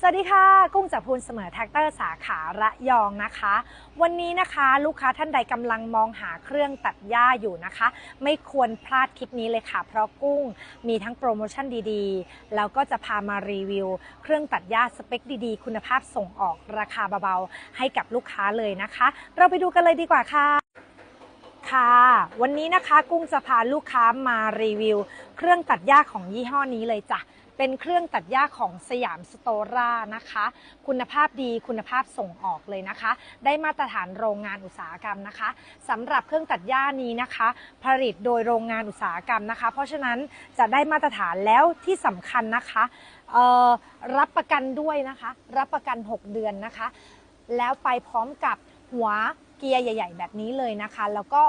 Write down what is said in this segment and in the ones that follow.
สวัสดีค่ะ กุ้งจากพูนเสมอแท็กเตอร์สาขาระยองนะคะ วันนี้นะคะลูกค้าท่านใดกำลังมองหาเครื่องตัดหญ้าอยู่นะคะ ไม่ควรพลาดคลิปนี้เลยค่ะ เพราะกุ้งมีทั้งโปรโมชั่นดีๆ แล้วก็จะพามารีวิว เครื่องตัดหญ้าสเปคดีๆ คุณภาพส่งออกราคาเบาๆ ให้กับลูกค้าเลยนะคะ เราไปดูกันเลยดีกว่าค่ะ ค่ะ วันนี้นะคะกุ้งจะพาลูกค้ามารีวิว เครื่องตัดหญ้าของยี่ห้อนี้เลยจ้ะ เป็นเครื่องตัดหญ้าของสยามสโตรานะคะ คุณภาพดีคุณภาพส่งออกเลยนะคะ ได้มาตรฐานโรงงานอุตสาหกรรมนะคะสำหรับเครื่องตัดหญ้านี้นะคะ ผลิตโดยโรงงานอุตสาหกรรมนะคะ เพราะฉะนั้นจะได้มาตรฐานแล้วที่สำคัญนะคะรับประกันด้วยนะคะ รับประกัน 6 เดือนนะคะ แล้วไปพร้อมกับหัว เกียร์ใหญ่ ๆ แบบนี้เลยนะคะ แล้วก็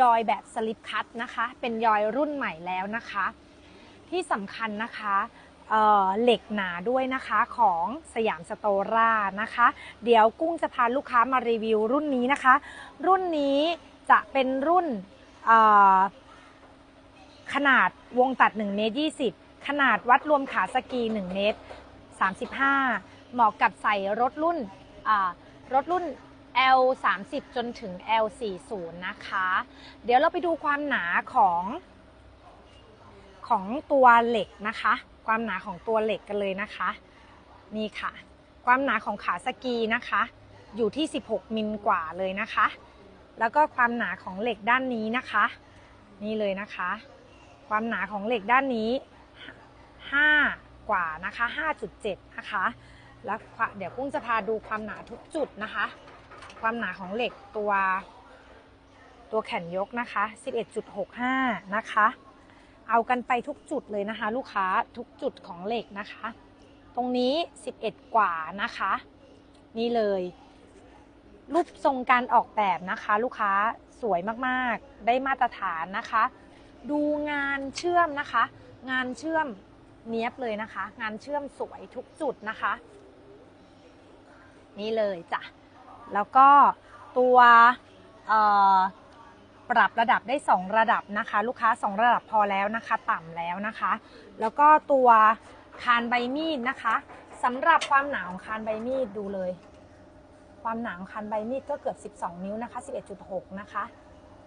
ยอยแบบสลิปคัตนะคะ เป็นยอยรุ่นใหม่แล้วนะคะ ที่สำคัญนะคะเเหล็กหนาด้วยนะคะของสยามสโตรานะคะ เดี๋ยวกุ้งจะพาลูกค้ามารีวิวรุ่นนี้นะคะ รุ่นนี้จะเป็นรุ่นขนาดวงตัด1เมตร20 ขนาดวัดรวมขาสกี1เมตร35 เหมาะกับใส่รถรุ่นรถรุ่น L 3 0จนถึง L 4 0นะคะ เดี๋ยวเราไปดูความหนาของของตัวเหล็กนะคะ ความหนาของตัวเหล็กกันเลยนะคะ นี่ค่ะ ความหนาของขาสกีนะคะ อยู่ที่ 16 มิลกว่าเลยนะคะ แล้วก็ความหนาของเหล็กด้านนี้นะคะ นี่เลยนะคะ ความหนาของเหล็กด้านนี้ 5 กว่านะคะ 5.7 นะคะ แล้วเดี๋ยวกุ้งจะพาดูความหนาทุกจุดนะคะ ความหนาของเหล็กตัวตัวแขนยกนะคะ 11.65 นะคะ เอากันไปทุกจุดเลยนะคะ ลูกค้าทุกจุดของเหล็กนะคะ ตรงนี้ 11 กว่านะคะ นี่เลย รูปทรงการออกแบบนะคะ ลูกค้าสวยมากๆ ได้มาตรฐานนะคะ ดูงานเชื่อมนะคะ งานเชื่อมเนี้ยบเลยนะคะ งานเชื่อมสวยทุกจุดนะคะ นี่เลยจ้ะ แล้วก็ตัวปรับระดับได้ 2 ระดับนะคะ ลูกค้า 2 ระดับพอแล้วนะคะ ต่ำแล้วนะคะ แล้วก็ตัวคานใบมีดนะคะสำหรับความหนาของคานใบมีดดูเลย ความหนาของคานใบมีดก็เกือบ 12 นิ้วนะคะ 11.6 นะคะ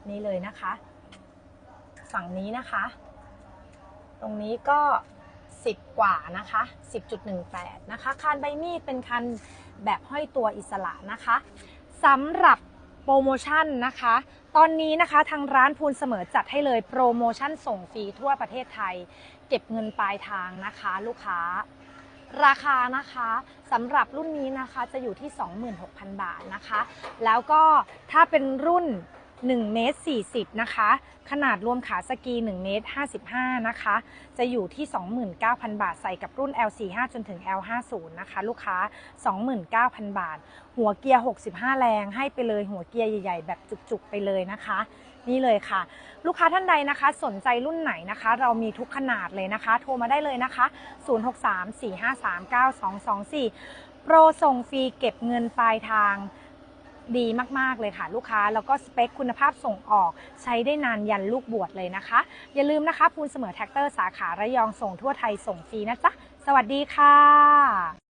นี่เลยนะคะ ฝั่งนี้นะคะ ตรงนี้ก็ 10 กว่านะคะ 10.18 นะคะ คานใบมีดเป็นคาน แบบห้อยตัวอิสระนะคะสำหรับโปรโมชั่นนะคะ ตอนนี้นะคะทางร้านพูนเสมอจัดให้เลยโปรโมชั่นส่งฟรีทั่วประเทศไทย เก็บเงินปลายทางนะคะ ลูกค้า ราคานะคะสำหรับรุ่นนี้นะคะจะอยู่ที่ 26,000 บาทนะคะ แล้วก็ถ้าเป็นรุ่น 1เมตร40 นะคะ ขนาดรวมขาสกี1เมตร55 นะคะ จะอยู่ที่ 29,000 บาทใส่กับรุ่น L45 จนถึง L50 นะคะ ลูกค้า 29,000 บาท หัวเกียร์ 65 แรงให้ไปเลยหัวเกียร์ใหญ่ๆ แบบจุกๆ ไปเลยนะคะนี่เลยค่ะ ลูกค้าท่านใดนะคะ สนใจรุ่นไหนนะคะ เรามีทุกขนาดเลยนะคะ โทรมาได้เลยนะคะ 0634539224 โปรส่งฟรีเก็บเงินปลายทาง ดีมากๆเลยค่ะลูกค้า แล้วก็สเปคคุณภาพส่งออก ใช้ได้นานยันลูกบวชเลยนะคะ อย่าลืมนะคะพูนเสมอแท็กเตอร์สาขาระยองส่งทั่วไทยส่งฟรีนะจ๊ะ สวัสดีค่ะ